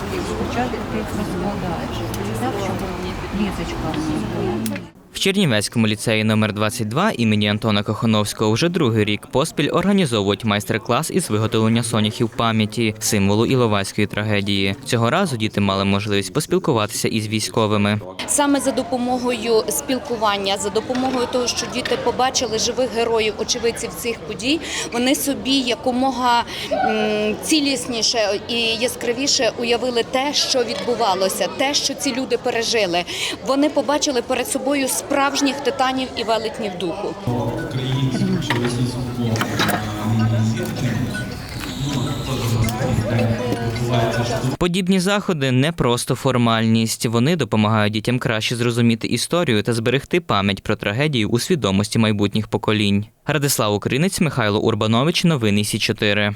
квіточки, спочатку песни їх розкладаєш. Так, щоб них. В Чернівецькому ліцеї номер 22 імені Антона Кохановського вже другий рік поспіль організовують майстер-клас із виготовлення соняхів пам'яті, символу Іловайської трагедії. Цього разу діти мали можливість поспілкуватися із військовими. Саме за допомогою спілкування, за допомогою того, що діти побачили живих героїв, очевидців цих подій, вони собі якомога цілісніше і яскравіше уявили те, що відбувалося, те, що ці люди пережили. Вони побачили перед собою справжніх титанів і велетнів духу. Подібні заходи не просто формальність. Вони допомагають дітям краще зрозуміти історію та зберегти пам'ять про трагедію у свідомості майбутніх поколінь. Радислав Українець, Михайло Урбанович. Новини Сі 4